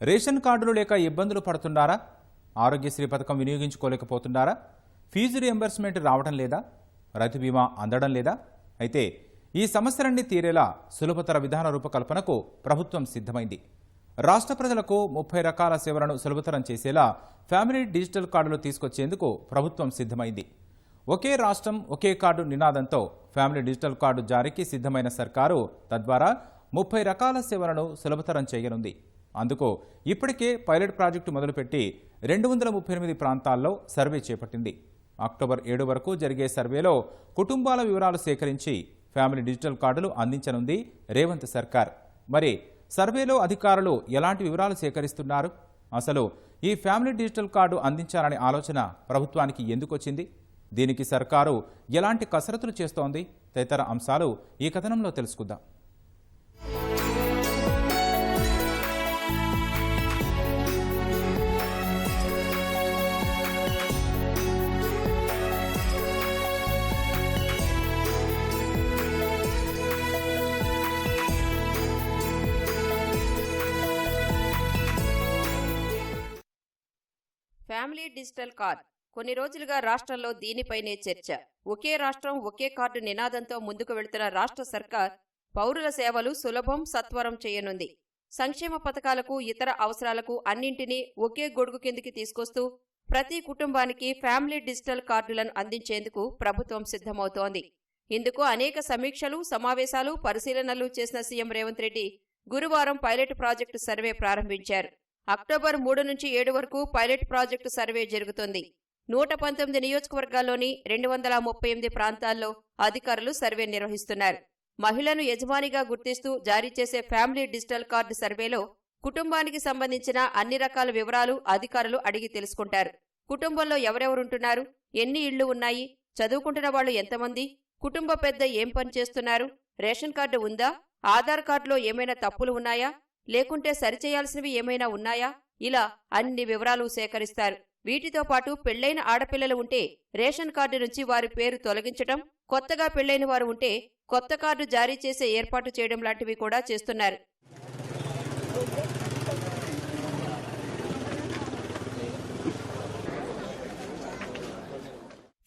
Ration కార్డులు లేక ఇబ్బందులు పడుతున్నారా? ఆరోగ్యశ్రీ పథకం వినియోగించుకోలేకపోతున్నారా? ఫీజు రియంబర్స్మెంట్ రావడం లేదా? రైతు బీమా అందడం లేదా? అయితే ఈ సమస్యలన్నీ తీరేలా సులభతర విధాన రూపకల్పనకు ప్రభుత్వం సిద్ధమైంది. రాష్ట్ర ప్రజలకు ముప్పై రకాల సేవలను సులభతరం చేసేలా ఫ్యామిలీ డిజిటల్ కార్డులు తీసుకొచ్చేందుకు ప్రభుత్వం సిద్ధమైంది. ఒకే రాష్ట్రం ఒకే కార్డు నినాదంతో ఫ్యామిలీ డిజిటల్ కార్డు జారీకి సిద్ధమైన సర్కారు తద్వారా ముప్పై రకాల సేవలను సులభతరం చేయనుంది. అందుకు ఇప్పటికే పైలట్ ప్రాజెక్టు మొదలుపెట్టి రెండు వందల ముప్పై ఎనిమిది ప్రాంతాల్లో సర్వే చేపట్టింది. అక్టోబర్ ఏడు వరకు జరిగే సర్వేలో కుటుంబాల వివరాలు సేకరించి ఫ్యామిలీ డిజిటల్ కార్డులు అందించనుంది రేవంత్ సర్కార్. మరి సర్వేలో అధికారులు ఎలాంటి వివరాలు సేకరిస్తున్నారు? అసలు ఈ ఫ్యామిలీ డిజిటల్ కార్డు అందించాలనే ఆలోచన ప్రభుత్వానికి ఎందుకు వచ్చింది దీనికి సర్కారు ఎలాంటి కసరత్తులు చేస్తోంది? తదితర అంశాలు ఈ కథనంలో తెలుసుకుందాం. ఫ్యామిలీ డిజిటల్ కార్డ్ కొన్ని రోజులుగా రాష్ట్రంలో దీనిపైనే చర్చ. ఒకే రాష్ట్రం ఒకే కార్డు నినాదంతో ముందుకు వెళుతున్న రాష్ట్ర సర్కార్ పౌరుల సేవలు సులభం సత్వరం చేయనుంది. సంక్షేమ పథకాలకు ఇతర అవసరాలకు అన్నింటినీ ఒకే గొడుగు కిందికి తీసుకొస్తూ ప్రతి కుటుంబానికి ఫ్యామిలీ డిజిటల్ కార్డులను అందించేందుకు ప్రభుత్వం సిద్ధమవుతోంది. ఇందుకు అనేక సమీక్షలు సమావేశాలు పరిశీలనలు చేసిన సీఎం రేవంత్ రెడ్డి గురువారం పైలట్ ప్రాజెక్టు సర్వే ప్రారంభించారు. అక్టోబర్ మూడు నుంచి ఏడు వరకు పైలట్ ప్రాజెక్టు సర్వే జరుగుతుంది. నూట పంతొమ్మిది నియోజకవర్గాల్లోని రెండు వందల ముప్పై ఎనిమిది ప్రాంతాల్లో అధికారులు సర్వే నిర్వహిస్తున్నారు. మహిళను యజమానిగా గుర్తిస్తూ జారీ చేసే ఫ్యామిలీ డిజిటల్ కార్డు సర్వేలో కుటుంబానికి సంబంధించిన అన్ని రకాల వివరాలు అధికారులు అడిగి తెలుసుకుంటారు. కుటుంబంలో ఎవరెవరుంటున్నారు? ఎన్ని ఇళ్ళు ఉన్నాయి? చదువుకుంటున్న వాళ్ళు ఎంతమంది? కుటుంబ పెద్ద ఏం పని చేస్తున్నారు? రేషన్ కార్డు ఉందా? ఆధార్ కార్డులో ఏమైనా తప్పులు ఉన్నాయా? లేకుంటే సరిచేయాల్సినవి ఏమైనా ఉన్నాయా? ఇలా అన్ని వివరాలు సేకరిస్తారు. వీటితో పాటు పెళ్ళైన ఆడపిల్లలు ఉంటే రేషన్ కార్డు నుంచి వారి పేరు తొలగించటం కొత్తగా పెళ్ళైన వారు ఉంటే కొత్త కార్డు జారీ చేసే ఏర్పాటు చేయడం లాంటివి కూడా చేస్తున్నారు.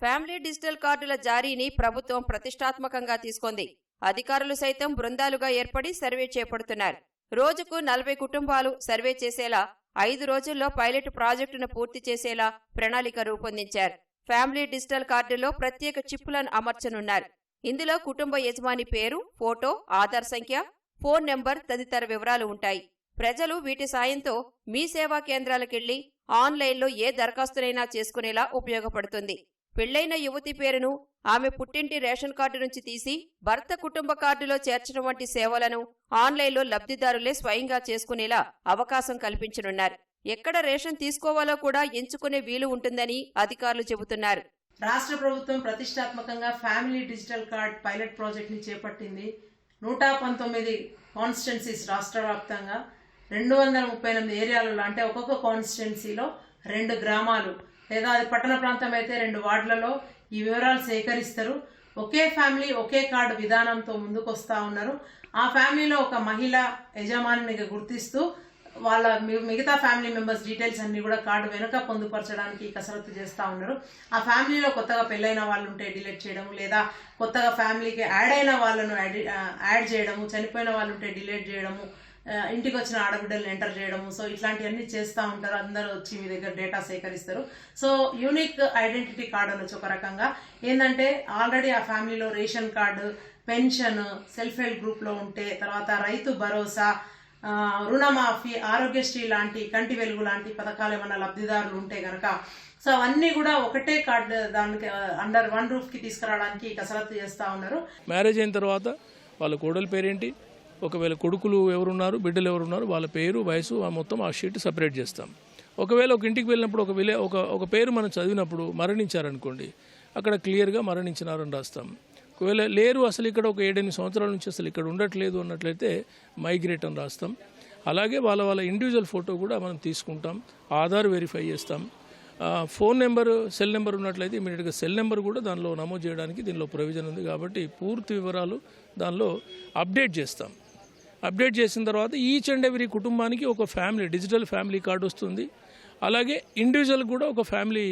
ఫ్యామిలీ డిజిటల్ కార్డుల జారీని ప్రభుత్వం ప్రతిష్టాత్మకంగా తీసుకుంది. అధికారులు సైతం బృందాలుగా ఏర్పడి సర్వే చేపడుతున్నారు. రోజుకు నలభై కుటుంబాలు సర్వే చేసేలా ఐదు రోజుల్లో పైలట్ ప్రాజెక్టును పూర్తి చేసేలా ప్రణాళిక రూపొందించారు. ఫ్యామిలీ డిజిటల్ కార్డులో ప్రత్యేక చిప్పులను అమర్చనున్నారు. ఇందులో కుటుంబ యజమాని పేరు ఫోటో ఆధార్ సంఖ్య ఫోన్ నెంబర్ తదితర వివరాలు ఉంటాయి. ప్రజలు వీటి సాయంతో మీ సేవా కేంద్రాలకెళ్ళి ఆన్లైన్లో ఏ దరఖాస్తునైనా చేసుకునేలా ఉపయోగపడుతుంది. పెళ్ళైన యువతి పేరును ఆమె పుట్టింటి రేషన్ కార్డు నుంచి తీసి భర్త కుటుంబ కార్డులో చేర్చడం వంటి సేవలను ఆన్లైన్లో లబ్ధిదారులే స్వయంగా చేసుకునేలా అవకాశం కల్పించనున్నారు. ఎక్కడ రేషన్ తీసుకోవాలో కూడా ఎంచుకునే వీలు ఉంటుందని అధికారులు చెబుతున్నారు. రాష్ట్ర ప్రభుత్వం ప్రతిష్టాత్మకంగా ఫ్యామిలీ డిజిటల్ కార్డ్ పైలట్ ప్రాజెక్ట్ని చేపట్టింది. నూట పంతొమ్మిది కాన్స్టిట్యున్సీస్ రాష్ట్ర వ్యాప్తంగా రెండు వందల ముప్పై ఎనిమిది ఏరియాలలో అంటే ఒక్కొక్క కాన్స్టిట్యున్సీలో రెండు గ్రామాలు లేదా అది పట్టణ ప్రాంతం అయితే రెండు వార్డులలో ఈ వివరాలు సేకరిస్తారు. ఒకే ఫ్యామిలీ ఒకే కార్డు విధానంతో ముందుకు వస్తూ ఉన్నారు. ఆ ఫ్యామిలీలో ఒక మహిళ యజమానిని గుర్తిస్తూ వాళ్ళ మిగతా ఫ్యామిలీ మెంబర్స్ డీటెయిల్స్ అన్ని కూడా కార్డు వెనుక పొందుపరచడానికి కసరత్తు చేస్తూ ఉన్నారు. ఆ ఫ్యామిలీలో కొత్తగా పెళ్ళైన వాళ్ళు ఉంటే డిలీట్ చేయడము లేదా కొత్తగా ఫ్యామిలీకి యాడ్ అయిన వాళ్ళను యాడ్- చేయడము చనిపోయిన వాళ్ళు ఉంటే డిలీట్ చేయడము ఇంటికి వచ్చిన ఆడబిడ్డలను ఎంటర్ చేయడము. సో ఇట్లాంటివన్నీ చేస్తూ ఉంటారు. అందరూ వచ్చి మీ దగ్గర డేటా సేకరిస్తారు. సో యూనిక్ ఐడెంటిటీ కార్డు అనొచ్చు ఒక రకంగా. ఏంటంటే ఆల్రెడీ ఆ ఫ్యామిలీలో ration card pension self help గ్రూప్లో ఉంటే తర్వాత రైతు భరోసా రుణమాఫీ ఆరోగ్యశ్రీ లాంటి కంటి వెలుగు లాంటి పథకాలు ఏమైనా లబ్ధిదారులు ఉంటే గనక. సో అవన్నీ కూడా ఒకటే కార్డు దానికి అండర్ వన్ రూఫ్కి తీసుకురావడానికి కసరత్తు చేస్తూ ఉన్నారు. మ్యారేజ్ అయిన తర్వాత వాళ్ళ కోడల పేరేంటి? ఒకవేళ కొడుకులు ఎవరున్నారు బిడ్డలు ఎవరున్నారు వాళ్ళ పేరు వయసు ఆ మొత్తం ఆ షీట్ సపరేట్ చేస్తాం. ఒకవేళ ఒక ఇంటికి వెళ్ళినప్పుడు ఒక విలే ఒక ఒక పేరు మనం చదివినప్పుడు మరణించారనుకోండి అక్కడ క్లియర్గా మరణించినారని రాస్తాం. ఒకవేళ లేరు అసలు ఇక్కడ ఒక ఏడెనిమిది సంవత్సరాల నుంచి అసలు ఇక్కడ ఉండట్లేదు అన్నట్లయితే మైగ్రేట్ అని రాస్తాం. అలాగే వాళ్ళ వాళ్ళ ఇండివిజువల్ ఫోటో కూడా మనం తీసుకుంటాం ఆధార్ వెరిఫై చేస్తాం. ఫోన్ నెంబర్ సెల్ నెంబర్ ఉన్నట్లయితే ఇమీడియట్గా సెల్ నెంబర్ కూడా దానిలో నమోదు చేయడానికి దీనిలో ప్రొవిజన్ ఉంది కాబట్టి పూర్తి వివరాలు దానిలో అప్డేట్ చేస్తాం. అప్డేట్ చేసిన తర్వాత ఈచ్ అండ్ ఎవ్రీ కుటుంబానికి ఒక ఫ్యామిలీ డిజిటల్ ఫ్యామిలీ కార్డు వస్తుంది. అలాగే ఇండివిజువల్ కూడా ఒక ఫ్యామిలీ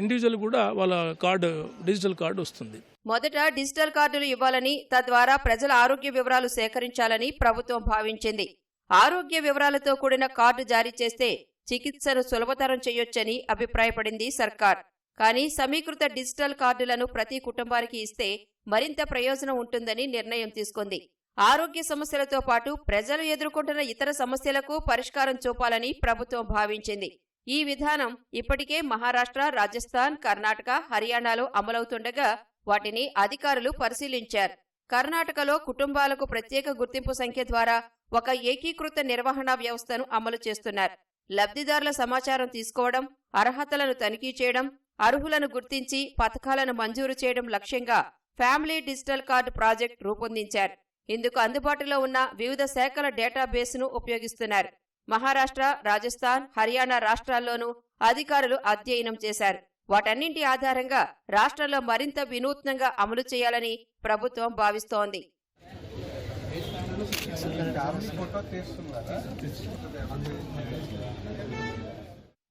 ఇండివిజువల్ కూడా వాళ్ళ కార్డు డిజిటల్ కార్డు వస్తుంది. మొదట డిజిటల్ కార్డులు ఇవ్వాలని తద్వారా ప్రజల ఆరోగ్య వివరాలు సేకరించాలని ప్రభుత్వం భావించింది. ఆరోగ్య వివరాలతో కూడిన కార్డు జారీ చేస్తే చికిత్సను సులభతరం చేయొచ్చని అభిప్రాయపడింది సర్కార్. కానీ సమీకృత డిజిటల్ కార్డులను ప్రతి కుటుంబానికి ఇస్తే మరింత ప్రయోజనం ఉంటుందని నిర్ణయం తీసుకుంది. ఆరోగ్య సమస్యలతో పాటు ప్రజలు ఎదుర్కొంటున్న ఇతర సమస్యలకు పరిష్కారం చూపాలని ప్రభుత్వం భావించింది. ఈ విధానం ఇప్పటికే మహారాష్ట్ర రాజస్థాన్ కర్ణాటక హర్యానాలో అమలవుతుండగా వాటిని అధికారులు పరిశీలించారు. కర్ణాటకలో కుటుంబాలకు ప్రత్యేక గుర్తింపు సంఖ్య ద్వారా ఒక ఏకీకృత నిర్వహణ వ్యవస్థను అమలు చేస్తున్నారు. లబ్ధిదారుల సమాచారం తీసుకోవడం అర్హతలను తనిఖీ చేయడం అర్హులను గుర్తించి పథకాలను మంజూరు చేయడం లక్ష్యంగా ఫ్యామిలీ డిజిటల్ కార్డు ప్రాజెక్ట్ రూపొందించారు. ఇందుకు అందుబాటులో ఉన్న వివిధ శాఖల డేటాబేస్ను ఉపయోగిస్తున్నారు. మహారాష్ట్ర రాజస్థాన్ హర్యానా రాష్ట్రాల్లోనూ అధికారులు అధ్యయనం చేశారు. వాటన్నింటి ఆధారంగా రాష్ట్రంలో మరింత వినూత్నంగా అమలు చేయాలని ప్రభుత్వం భావిస్తోంది.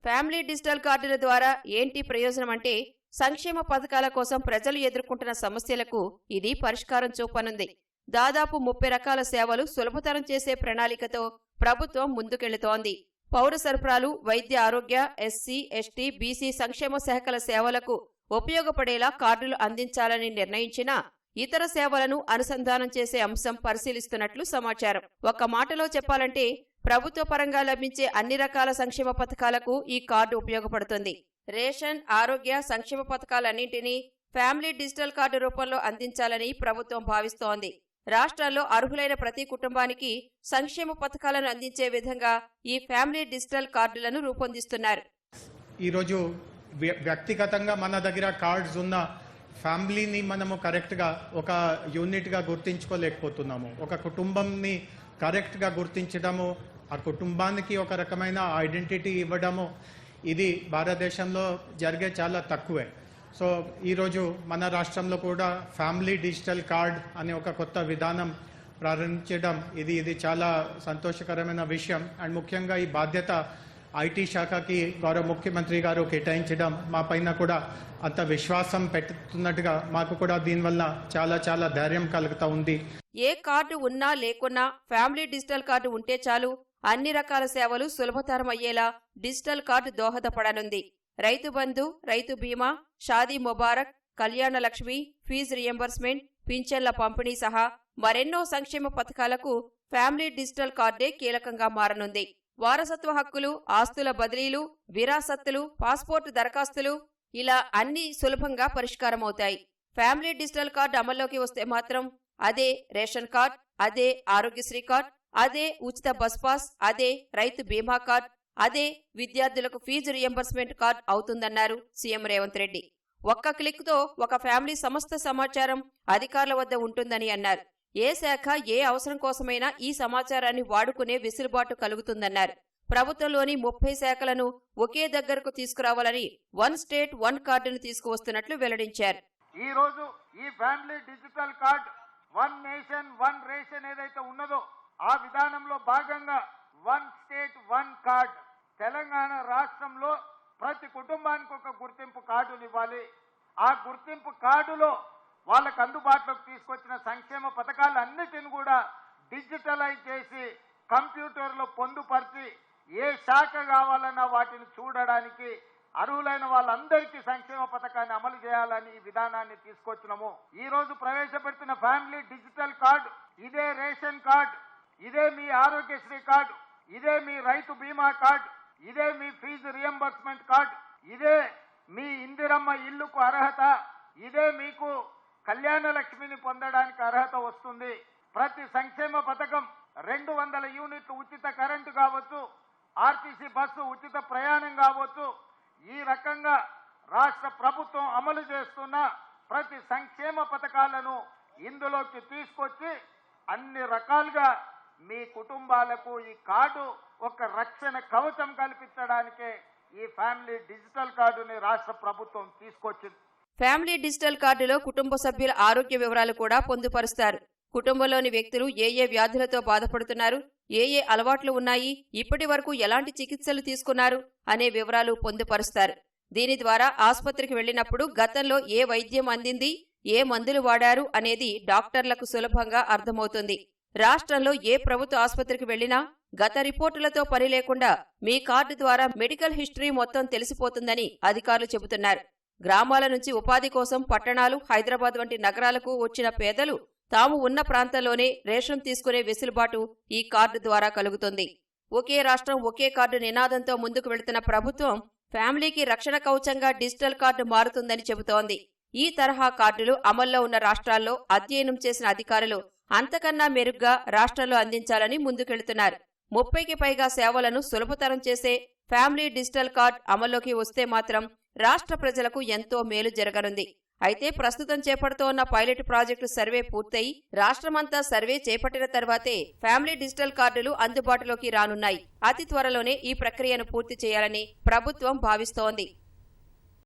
ఫ్యామిలీ డిజిటల్ కార్డుల ద్వారా ఏంటి ప్రయోజనం అంటే సంక్షేమ పథకాల కోసం ప్రజలు ఎదుర్కొంటున్న సమస్యలకు ఇది పరిష్కారం చూపనుంది. దాదాపు ముప్పై రకాల సేవలు సులభతరం చేసే ప్రణాళికతో ప్రభుత్వం ముందుకెళుతోంది. పౌర సరఫరాలు వైద్య ఆరోగ్య ఎస్సీ ఎస్టీ బీసీ సంక్షేమ శాఖల సేవలకు ఉపయోగపడేలా కార్డులు అందించాలని నిర్ణయించినా ఇతర సేవలను అనుసంధానం చేసే అంశం పరిశీలిస్తున్నట్లు సమాచారం. ఒక్క మాటలో చెప్పాలంటే ప్రభుత్వ పరంగా లభించే అన్ని రకాల సంక్షేమ పథకాలకు ఈ కార్డు ఉపయోగపడుతుంది. రేషన్ ఆరోగ్య సంక్షేమ పథకాలన్నింటినీ ఫ్యామిలీ డిజిటల్ కార్డు రూపంలో అందించాలని ప్రభుత్వం భావిస్తోంది. రాష్ట్రాల్లో అర్హులైన ప్రతి కుటుంబానికి సంక్షేమ పథకాలను అందించే విధంగా ఈ ఫ్యామిలీ డిజిటల్ కార్డులను రూపొందిస్తున్నారు. ఈరోజు వ్య- వ్యక్తిగతంగా మన దగ్గర కార్డ్స్ ఉన్న ఫ్యామిలీని మనము కరెక్ట్గా ఒక యూనిట్గా గుర్తించుకోలేకపోతున్నాము. ఒక కుటుంబంని కరెక్ట్గా గుర్తించడము ఆ కుటుంబానికి ఒక రకమైన ఐడెంటిటీ ఇవ్వడము ఇది భారతదేశంలో జరిగే చాలా తక్కువే. సో ఈరోజు మన రాష్ట్రంలో కూడా ఫ్యామిలీ డిజిటల్ కార్డ్ అనే ఒక కొత్త విధానం ప్రారంభించడం ఇది ఇది చాలా సంతోషకరమైన విషయం. అండ్ ముఖ్యంగా ఈ బాధ్యత ఐటీ శాఖకి గౌరవ ముఖ్యమంత్రి గారు కేటాయించడం మా పైన కూడా అంత విశ్వాసం పెట్టుతున్నట్టుగా మాకు కూడా దీనివల్ల చాలా చాలా ధైర్యం కలుగుతూ ఉంది. ఏ కార్డు ఉన్నా లేకున్నా ఫ్యామిలీ డిజిటల్ కార్డు ఉంటే చాలు. అన్ని రకాల సేవలు సులభతరం అయ్యేలా డిజిటల్ కార్డు దోహదపడనుంది. రైతు బంధు రైతు బీమా షాదీ ముబారక్ కళ్యాణ లక్ష్మి ఫీజు రియంబర్స్మెంట్ పింఛన్ల పంపిణీ సహా మరెన్నో సంక్షేమ పథకాలకు ఫ్యామిలీ డిజిటల్ కార్డే కీలకంగా మారనుంది. వారసత్వ హక్కులు ఆస్తుల బదిలీలు విరాసత్తులు పాస్పోర్టు దరఖాస్తులు ఇలా అన్ని సులభంగా పరిష్కారమవుతాయి. ఫ్యామిలీ డిజిటల్ కార్డు అమల్లోకి వస్తే మాత్రం అదే రేషన్ కార్డ్ అదే ఆరోగ్యశ్రీ కార్డ్ అదే ఉచిత బస్ పాస్ అదే రైతు బీమా కార్డ్ అదే విద్యార్థులకు ఫీజు రియంబర్స్మెంట్ కార్డ్ అవుతుందన్నారు సీఎం రేవంత్ రెడ్డి. ఒక్క క్లిక్తో ఒక ఫ్యామిలీ సమస్త సమాచారం అధికారుల వద్ద ఉంటుందని అన్నారు. ఏ శాఖ ఏ అవసరం కోసమైనా ఈ సమాచారాన్ని వాడుకునే వెసులుబాటు కలుగుతుందన్నారు. ప్రభుత్వంలోని ముప్పై శాఖలను ఒకే దగ్గరకు తీసుకురావాలని వన్ స్టేట్ వన్ కార్డును తీసుకువస్తున్నట్లు వెల్లడించారు. ఈ రోజు ఈ family digital card one nation one ration ఏదైతే ఉన్నదో ఆ విధానంలో భాగంగా one state one card. Telangana రాష్ట్రంలో ప్రతి కుటుంబానికి ఒక గుర్తింపు కార్డులు ఇవ్వాలి. ఆ గుర్తింపు కార్డులో వాళ్ళకు అందుబాటులోకి తీసుకొచ్చిన సంక్షేమ పథకాలన్నిటిని కూడా డిజిటలైజ్ చేసి కంప్యూటర్లో పొందుపరిచి ఏ శాఖ కావాలన్నా వాటిని చూడడానికి అర్హులైన వాళ్ళందరికీ సంక్షేమ పథకాన్ని అమలు చేయాలని ఈ విధానాన్ని తీసుకొచ్చినాము. ఈ రోజు ప్రవేశపెడుతున్న ఫ్యామిలీ డిజిటల్ కార్డు ఇదే రేషన్ కార్డు ఇదే మీ ఆరోగ్యశ్రీ కార్డు. ఇదే మీ రైతు బీమా కార్డ్ ఇదే మీ ఫీజు రియంబర్స్మెంట్ కార్డ్ ఇదే మీ ఇందిరమ్మ ఇల్లుకు అర్హత ఇదే మీకు కళ్యాణ లక్ష్మిని పొందడానికి అర్హత వస్తుంది. ప్రతి సంక్షేమ పథకం రెండు వందల యూనిట్లు ఉచిత కరెంటు కావచ్చు ఆర్టీసీ బస్సు ఉచిత ప్రయాణం కావచ్చు. ఈ రకంగా రాష్ట్ర ప్రభుత్వం అమలు చేస్తున్న ప్రతి సంక్షేమ పథకాలను ఇందులోకి తీసుకొచ్చి అన్ని రకాలుగా మీ కుటుంబాలకు ఈ కార్డు ఒక రక్షణ కవచం కల్పించడానికే ఈ ఫ్యామిలీ డిజిటల్ కార్డుని రాష్ట్ర ప్రభుత్వం తీసుకొచ్చింది. ఫ్యామిలీ డిజిటల్ కార్డులో కుటుంబ సభ్యుల ఆరోగ్య వివరాలు కూడా పొందుపరుస్తారు. కుటుంబంలోని వ్యక్తులు ఏ ఏ వ్యాధులతో బాధపడుతున్నారు ఏ ఏ అలవాట్లు ఉన్నాయి ఇప్పటి వరకు ఎలాంటి చికిత్సలు తీసుకున్నారు అనే వివరాలు పొందుపరుస్తారు. దీని ద్వారా ఆసుపత్రికి వెళ్ళినప్పుడు గతంలో ఏ వైద్యం అందింది ఏ మందులు వాడారు అనేది డాక్టర్లకు సులభంగా అర్థమవుతుంది. రాష్ట్రంలో ఏ ప్రభుత్వ ఆసుపత్రికి వెళ్ళినా గత రిపోర్టులతో పని లేకుండా మీ కార్డు ద్వారా మెడికల్ హిస్టరీ మొత్తం తెలిసిపోతుందని అధికారులు చెబుతున్నారు. గ్రామాల నుంచి ఉపాధి కోసం పట్టణాలు హైదరాబాద్ వంటి నగరాలకు వచ్చిన పేదలు తాము ఉన్న ప్రాంతంలోనే రేషన్ తీసుకునే వెసులుబాటు ఈ కార్డు ద్వారా కలుగుతుంది. ఒకే రాష్ట్రం ఒకే కార్డు నినాదంతో ముందుకు వెళుతున్న ప్రభుత్వం ఫ్యామిలీకి రక్షణ కవచంగా డిజిటల్ కార్డు మారుతుందని చెబుతోంది. ఈ తరహా కార్డులు అమల్లో ఉన్న రాష్ట్రాల్లో అధ్యయనం చేసిన అధికారులు అంతకన్నా మెరుగ్గా రాష్ట్రంలో అందించాలని ముందుకెళ్తున్నారు. ముప్పైకి పైగా సేవలను సులభతరం చేసే ఫ్యామిలీ డిజిటల్ కార్డ్ అమల్లోకి వస్తే మాత్రం రాష్ట్ర ప్రజలకు ఎంతో మేలు జరగనుంది. అయితే ప్రస్తుతం చేపడుతోన్న పైలట్ ప్రాజెక్టు సర్వే పూర్తయి రాష్ట్రమంతా సర్వే చేపట్టిన తర్వాతే ఫ్యామిలీ డిజిటల్ కార్డులు అందుబాటులోకి రానున్నాయి. అతి త్వరలోనే ఈ ప్రక్రియను పూర్తి చేయాలని ప్రభుత్వం భావిస్తోంది.